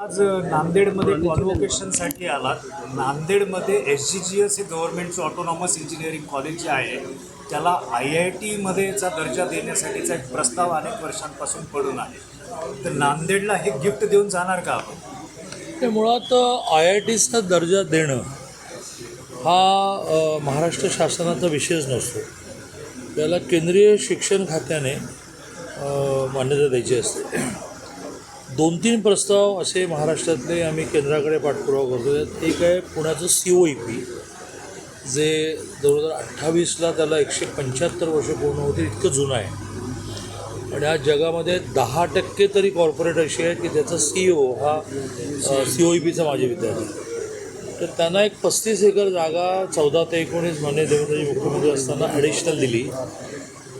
आज नांदेडमध्ये कॉन्व्होकेशनसाठी आलात. नांदेडमध्ये एस जी जी एस हे गव्हर्नमेंटचं ऑटोनॉमस इंजिनिअरिंग कॉलेज जे आहे त्याला आय आय टीमध्येचा दर्जा देण्यासाठीचा एक प्रस्ताव अनेक वर्षांपासून पडून आहे. तर नांदेडला हे गिफ्ट देऊन जाणार का आपण? ते मुळात आय आय टीचा दर्जा देणं हा महाराष्ट्र शासनाचा विषयच नसतो. त्याला केंद्रीय शिक्षण खात्याने मान्यता द्यायची असते. दोन तीन प्रस्ताव असे महाराष्ट्रातले आम्ही केंद्राकडे पाठपुरावा करतो. त्यात एक आहे पुण्याचं सी ओ ई पी जे दोन हजार अठ्ठावीसला त्याला एकशे पंच्याहत्तर वर्ष पूर्ण होते इतकं जुनं आहे. आणि आज जगामध्ये दहा टक्के तरी कॉर्पोरेट अशी आहेत की त्याचा सी ओ हा सी ओ ई पीचा माझे विद्यार्थी तर त्यांना एक पस्तीस एकर जागा चौदा ते एकोणीस महिने देवेंद्रजी मुख्यमंत्री असताना ॲडिशनल दिली.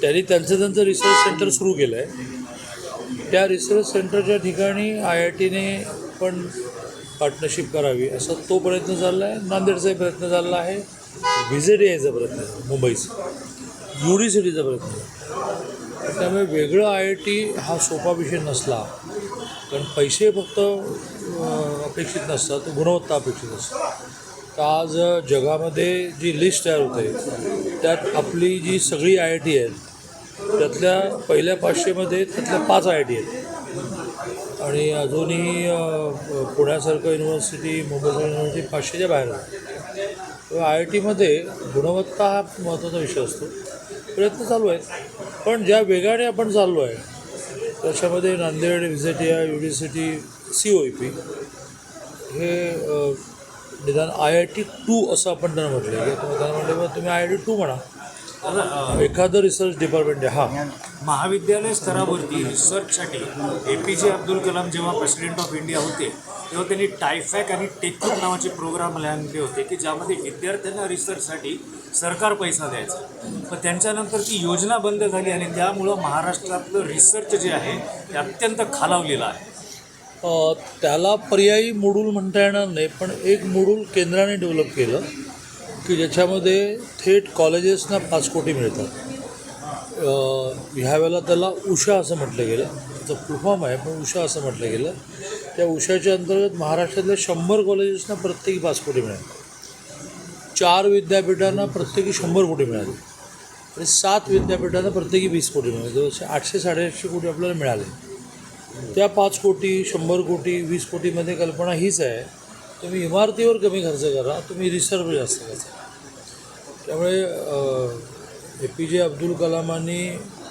त्यांनी त्यांचं त्यांचं रिसर्च सेंटर सुरू केलं आहे त्या रिसर्च सेंटरच्या ठिकाणी आय आय टीने पण पार्टनरशिप करावी असा तो प्रयत्न झाला आहे. नांदेडचाही प्रयत्न झाला आहे. व्हिजिट यायचा प्रयत्न मुंबईचा. यू डी सिटीचा प्रयत्न त्यामुळे वेगळं आय आय टी हा सोपा विषय नसला. कारण पैसे फक्त अपेक्षित नसतात. तर गुणवत्ता अपेक्षित असतात तर आज जगामध्ये जी लिस्ट तयार होते त्यात आपली जी सगळी आय आय टी आहेत त्यातल्या पहिल्या पाचशेमध्ये त्यातल्या पाच आय आय टी आहेत. आणि अजूनही पुण्यासारखं युनिव्हर्सिटी मुंबईसारखं युनिव्हर्सिटी पाचशेच्या बाहेर आहे. आय आय टीमध्ये गुणवत्ता हा महत्त्वाचा विषय असतो. प्रयत्न चालू आहेत. पण ज्या वेगाने आपण चाललो आहे त्याच्यामध्ये नांदेड विझेटिया युनिव्हर्सिटी सी ओ पी हे निदान आय आय टी टू असं आपण त्यांना म्हटलं आहे त्यांना म्हटलं तुम्ही आय आय टी टू म्हणा. एखादं रिसर्च डिपार्टमेंट आहे. हां. महाविद्यालय स्तरावरती रिसर्चसाठी ए पी जे अब्दुल कलाम जेव्हा प्रेसिडेंट ऑफ इंडिया होते तेव्हा त्यांनी टायफॅक आणि टेकअप नावाचे प्रोग्राम आणले होते की ज्यामध्ये विद्यार्थ्यांना रिसर्चसाठी सरकार पैसा द्यायचा. पण त्यांच्यानंतर ती योजना बंद झाली आणि त्यामुळं महाराष्ट्रातलं रिसर्च जे आहे ते अत्यंत खालावलेलं आहे. त्याला पर्यायी मोडूल म्हणता येणार नाही पण एक मोडूल केंद्राने डेव्हलप केलं. की ज्याच्यामध्ये थेट कॉलेजेसना पाच कोटी मिळतात. ह्या वेळेला त्याला उषा असं म्हटलं गेलं. त्याचं फुलफॉर्म आहे पण उषा असं म्हटलं गेलं. त्या उषाच्या अंतर्गत महाराष्ट्रातल्या शंभर कॉलेजेसना प्रत्येकी पाच कोटी मिळाले. चार विद्यापीठांना प्रत्येकी शंभर कोटी मिळाले. आणि सात विद्यापीठांना प्रत्येकी वीस कोटी मिळाले. जवळचे आठशे साडेआठशे कोटी आपल्याला मिळाले. त्या पाच कोटी शंभर कोटी वीस कोटीमध्ये कल्पना हीच आहे. तुम्ही इमारतीवर कमी खर्च करा तुम्ही रिसर्च जास्त करा. त्यामुळे ए पी जे अब्दुल कलामांनी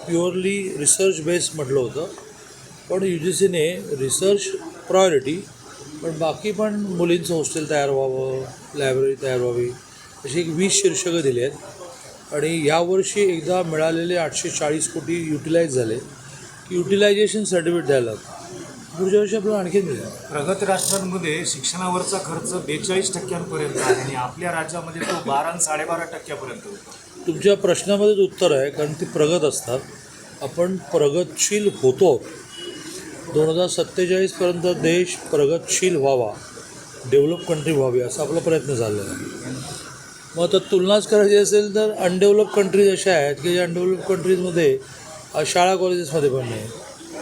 प्युअरली रिसर्च बेस म्हटलं होतं. पण यू जी सीने रिसर्च प्रायोरिटी पण बाकी पण मुलींचं हॉस्टेल तयार व्हावं लायब्ररी तयार व्हावी अशी एक वीस शीर्षकं दिली आहेत. आणि यावर्षी एकदा मिळालेले आठशे चाळीस कोटी युटिलाइज झाले. की युटिलायझेशन सर्टिफिकेट द्यायला लागतं. पुढच्या आपल्याला आणखीन मिळेल प्रगत राष्ट्रांमध्ये शिक्षणावरचा खर्च बेचाळीस टक्क्यांपर्यंत आहे आणि आपल्या राज्यामध्ये तो बारा साडेबारा टक्क्यापर्यंत होतो. तुमच्या प्रश्नामध्येच उत्तर आहे कारण ती प्रगत असतात. आपण प्रगतशील होतो. दोन हजार सत्तेचाळीसपर्यंत देश प्रगतशील व्हावा डेव्हलप कंट्री व्हावी असा आपला प्रयत्न चाललेला आहे. मग आता तुलनाच करायची असेल तर अनडेव्हलप कंट्रीज अशा आहेत की ज्या अनडेव्हलप कंट्रीजमध्ये शाळा कॉलेजेसमध्ये पण नाही.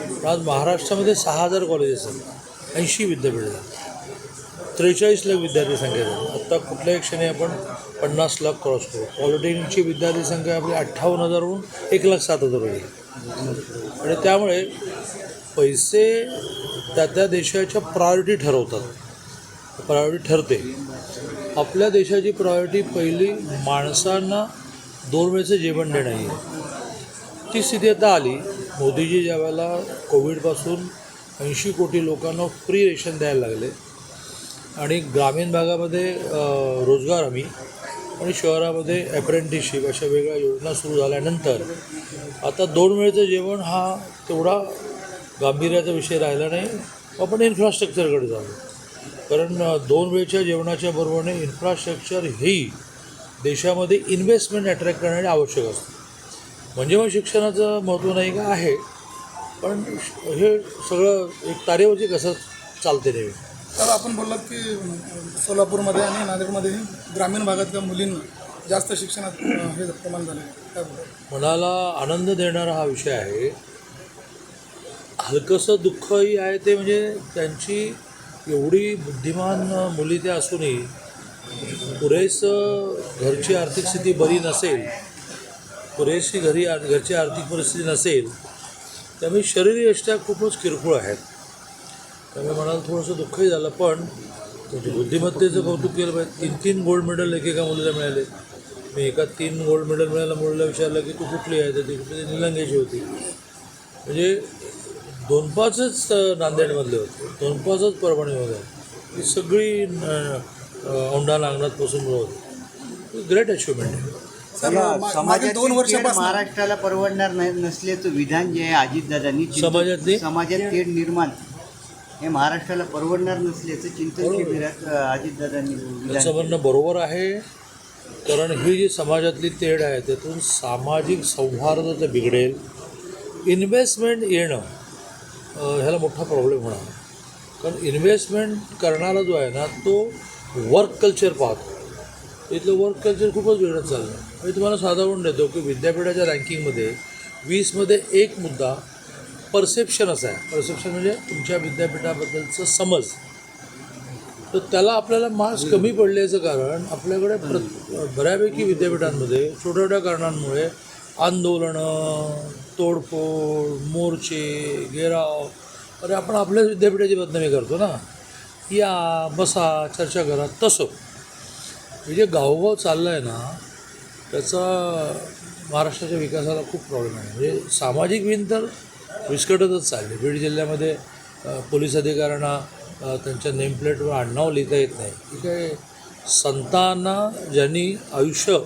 आज महाराष्ट्रामध्ये सहा हजार कॉलेजेस आहेत. ऐंशी विद्यापीठ आहेत. त्रेचाळीस लाख विद्यार्थी संख्या झाली आत्ता कुठल्याही क्षणी आपण पन्नास लाख क्रॉस करू. पॉलिटेक्निकची विद्यार्थी संख्या आपली अठ्ठावन्न हजारहून एक लाख सात हजार होईल आणि त्यामुळे पैसे त्या त्या देशाच्या प्रायोरिटी ठरवतात. प्रायोरिटी ठरते. आपल्या देशाची प्रायोरिटी पहिली माणसांना दोन वेळचं जेवण देणं आहे. ती स्थिती आता आली. मोदीजी ज्या वेळेला कोविडपासून ऐंशी कोटी लोकांना फ्री रेशन द्यायला लागले. आणि ग्रामीण भागामध्ये रोजगार हमी आणि शहरामध्ये अप्रेंटिसशिप अशा वेगळ्या योजना सुरू झाल्यानंतर आता दोन वेळचं जेवण हा तेवढा गांभीर्याचा विषय राहिला नाही. आपण इन्फ्रास्ट्रक्चरकडे जाऊ. कारण दोन वेळच्या जेवणाच्या बरोबरने इन्फ्रास्ट्रक्चर ही देशामध्ये इन्व्हेस्टमेंट अट्रॅक्ट करण्यासाठी आवश्यक असतं. म्हणजे मग शिक्षणाचं महत्त्व नाही का आहे. पण हे सगळं एक तारेवरची कसं चालते नेहमी तर आपण बोललात की सोलापूरमध्ये आणि नांदेडमध्ये ग्रामीण भागातल्या मुलींना जास्त शिक्षणात हे प्रमाण झालं आहे? मनाला आनंद देणारा हा विषय आहे. हलकंसं दुःखही आहे ते म्हणजे त्यांची एवढी बुद्धिमान मुली त्या असूनही पुरेसं घरची आर्थिक स्थिती बरी नसेल पुरेशी घरी आ- घरची आर्थिक परिस्थिती नसेल त्यामुळे शरीरयष्ट्या खूपच किरकोळ आहेत. त्यामुळे मनाला थोडंसं दुःखही झालं पण त्यांच्या बुद्धिमत्तेचं कौतुक केलं पाहिजे. तीन तीन गोल्ड मेडल एकेका मुलीला मिळाले. मी एका तीन गोल्ड मेडल मिळाला मुलीला विचारलं की तू कुठली आहे? तर ती कुठली? निलंग्याची होती. म्हणजे दोन पाचच नांदेडमधले होते. दोन पाचच परभणीमध्ये ही सगळी औंढा नांगणात पासून होती ग्रेट अचिव्हमेंट आहे. समाजातील दोन वर्षापासून महाराष्ट्राला परवडणार नाही नसल्याचं विधान जे आहे अजितदादांनी समाजातली? समाजात तेढ निर्माण. हे महाराष्ट्राला परवडणार नसल्याचं चिंतन शिबिरात अजितदादांनी विधान त्याचं म्हणणं बरोबर आहे कारण ही जी समाजातली तेढ आहे त्यातून सामाजिक सौहार्द तर बिघडेल इन्व्हेस्टमेंट येणं ह्याला मोठा प्रॉब्लेम होणार. कारण इन्व्हेस्टमेंट करणारा जो आहे ना तो वर्क कल्चर पाहतो. इथलं वर्क कल्चर खूपच वेगळं चाललं. आहे मी तुम्हाला साधारण देतो की विद्यापीठाच्या रँकिंगमध्ये वीसमध्ये एक मुद्दा परसेप्शन असा आहे. परसेप्शन म्हणजे तुमच्या विद्यापीठाबद्दलचं समज. तर त्याला आपल्याला मार्क्स कमी पडल्याचं कारण आपल्याकडे प्र बऱ्यापैकी विद्यापीठांमध्ये छोट्या छोट्या कारणांमुळे आंदोलनं तोडफोड मोर्चे घेराव अरे आपण आपल्याच विद्यापीठाची बदनामी करतो ना. या बसा चर्चा करा तसं. हे जे गावोगाव चाललं आहे ना त्याचा महाराष्ट्राच्या विकासाला खूप प्रॉब्लेम आहे. म्हणजे सामाजिक विण तर विस्कटतच चालली. बीड जिल्ह्यामध्ये पोलीस अधिकाऱ्यांना त्यांच्या नेमप्लेटवर आडनाव लिहिता येत नाही. की काय संतांना ज्यांनी आयुष्य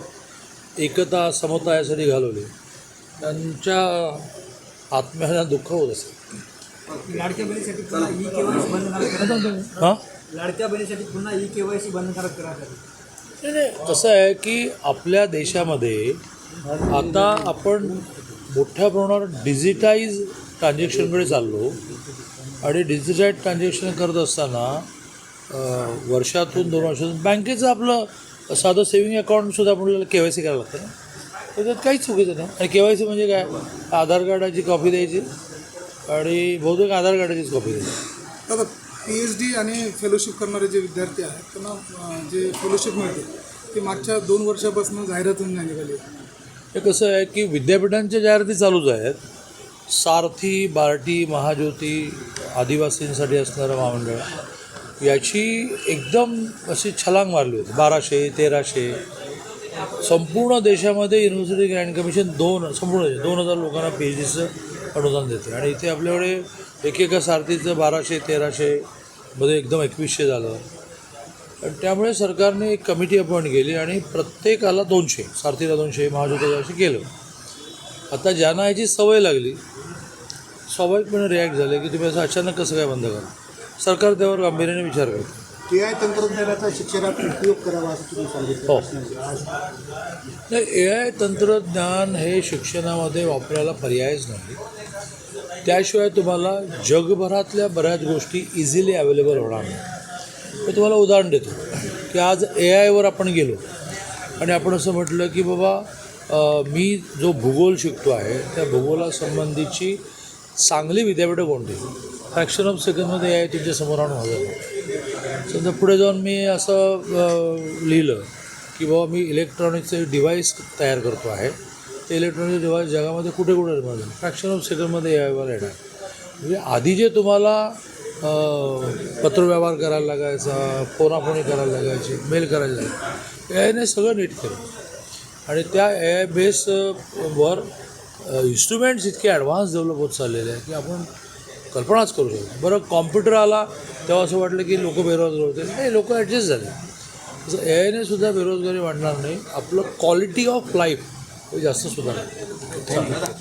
एकता समता यासाठी घालवली त्यांच्या आत्म्याला दुःख होत असेल. लाडक्या बहिणीसाठी पुन्हा ई केवायसी बंधनकारक करा हां? लाडक्या बहिणीसाठी पुन्हा ई केवायसी बंधनकारक करा. कसं आहे की आपल्या देशामध्ये आता आपण मोठ्या प्रमाणावर डिजिटाईज ट्रान्झॅक्शनकडे चाललो. आणि डिजिटाईज ट्रान्झॅक्शन करत असताना वर्षातून दोन वर्षातून बँकेचं आपलं साधं सेविंग अकाउंटसुद्धा आपल्याला के वाय सी करायला लागतं ना. त्यात काहीच चुकीचं नाही. आणि के वाय सी म्हणजे काय? आधार कार्डाची कॉपी द्यायची आणि बहुतेक आधार कार्डाचीच कॉपी द्यायची. पी एच डी आणि फेलोशिप करणारे जे विद्यार्थी आहेत त्यांना जे फेलोशिप मिळते ते मागच्या दोन वर्षापासून जाहिरातून नाही निघाली. हे कसं आहे की विद्यापीठांच्या जाहिराती चालूच आहेत. सारथी बार्टी महाज्योती आदिवासींसाठी असणारं महामंडळ याची एकदम अशी छलांग मारली होती. बाराशे तेराशे संपूर्ण देशामध्ये युनिव्हर्सिटी ग्रँड कमिशन दोन संपूर्ण देश दोन हजार लोकांना पी एच डीचं अनुदान देते आणि इथे आपल्याकडे एकेका सारथीचं बाराशे तेराशे मध्ये एकदम एकवीसशे झालं. आणि त्यामुळे सरकारने एक कमिटी अपॉइंट केली आणि प्रत्येकाला दोनशे सारथीला दोनशे महाज्योतीला असे केलं. आता ज्यांना याची सवय लागली स्वाभाविकपणे रिॲक्ट झाले की तुम्ही असं अचानक कसं काय बंद करा? सरकार त्यावर गांभीर्याने विचार करतं. ए आय तंत्रज्ञानाचा शिक्षणात उपयोग करावा असं तुम्ही सांगितलं. हो. नाही ए आय तंत्रज्ञान हे शिक्षणामध्ये वापरायला पर्यायच नाही. त्याशिवाय तुम्हाला जगभरातल्या बऱ्याच गोष्टी इझिली अवेलेबल होणार नाही. मी तुम्हाला उदाहरण देतो की आज ए आयवर आपण गेलो आणि आपण असं म्हटलं की बाबा मी जो भूगोल शिकतो आहे त्या भूगोलासंबंधीची चांगली विद्यापीठं कोणती? फ्रॅक्शन ऑफ सेकंडमध्ये ए आय तुमच्यासमोर आणून हवं समजा पुढे जाऊन मी असं लिहिलं की बाबा मी इलेक्ट्रॉनिकचं डिव्हाइस तयार करतो आहे. इलेक्ट्रॉनिक डिव्हाइस जगामध्ये कुठे कुठे निर्माण झाले फ्रॅक्शन ऑफ सेकंडमध्ये यावर येणार. म्हणजे आधी जे तुम्हाला पत्रव्यवहार करायला लागायचा फोनाफोनी करायला लागायची मेल करायला लागायची ए आयने सगळं नीट केलं. आणि त्या ए आय बेसवर इन्स्ट्रुमेंट्स इतके ॲडव्हान्स डेव्हलप होत चाललेले आहे की आपण कल्पनाच करू शकतो बरं कॉम्प्युटर आला तेव्हा असं वाटलं की लोक बेरोजगार होते. नाही लोक ॲडजस्ट झाले. तसं ए आयने सुद्धा बेरोजगारी वाढणार नाही. आपलं क्वालिटी ऑफ लाईफ हे जास्त सुधारणार